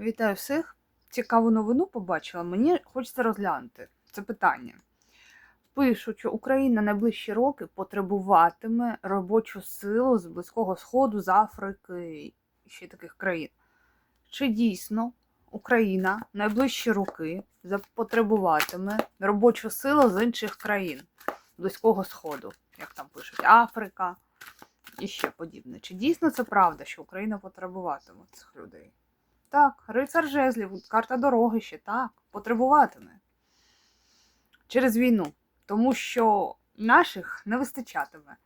Вітаю всіх. Цікаву новину побачила. Мені хочеться розглянути це питання. Пишуть, що Україна найближчі роки потребуватиме робочу силу з Близького Сходу, з Африки і ще таких країн. Чи дійсно Україна найближчі роки потребуватиме робочу силу з інших країн Близького Сходу, як там пишуть, Африка і ще подібне? Чи дійсно це правда, що Україна потребуватиме цих людей? Так, рицар жезлів, карта дороги ще так, потребуватиме через війну, тому що наших не вистачатиме.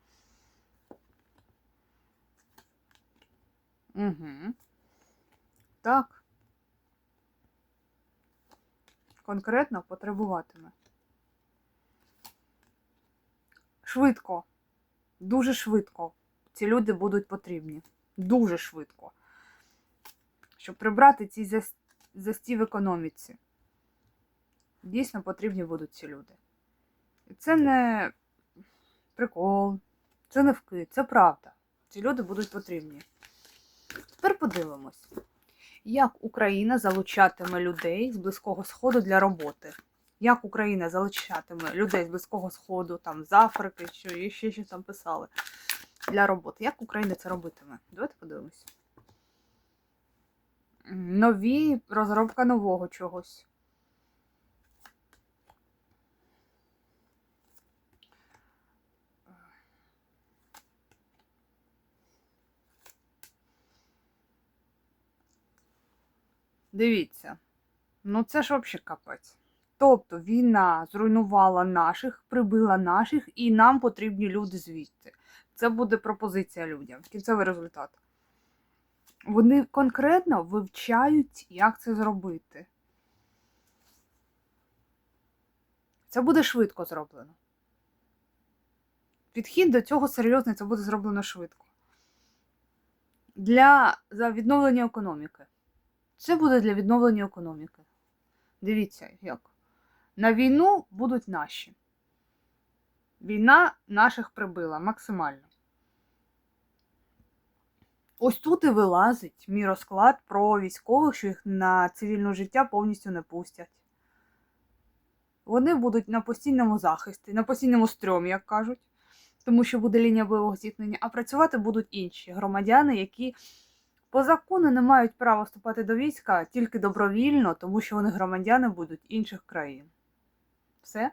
Угу. Так. Конкретно потребуватиме. Швидко. Дуже швидко. Ці люди будуть потрібні. Дуже швидко щоб прибрати ці зас- засті в економіці. Дійсно потрібні будуть ці люди. І це не прикол, це не вкид, це правда. Ці люди будуть потрібні. Тепер подивимось, як Україна залучатиме людей з Близького Сходу для роботи. Як Україна залучатиме людей з Близького Сходу, там, з Африки, що і ще щось там писали для роботи. Як Україна це робитиме? Давайте подивимось нові розробка нового чогось. Дивіться, ну це ж взагалі капець. Тобто війна зруйнувала наших, прибила наших, і нам потрібні люди звідти. Це буде пропозиція людям. Кінцевий результат. Вони конкретно вивчають, як це зробити. Це буде швидко зроблено. Підхід до цього серйозний, це буде зроблено швидко. Для за відновлення економіки. Це буде для відновлення економіки. Дивіться, як. На війну будуть наші. Війна наших прибила максимально. Ось тут і вилазить мій розклад про військових, що їх на цивільне життя повністю не пустять. Вони будуть на постійному захисті, на постійному стрьомі, як кажуть, тому що буде лінія бойового зіткнення, а працювати будуть інші громадяни, які по закону не мають права вступати до війська тільки добровільно, тому що вони громадяни будуть інших країн. Все?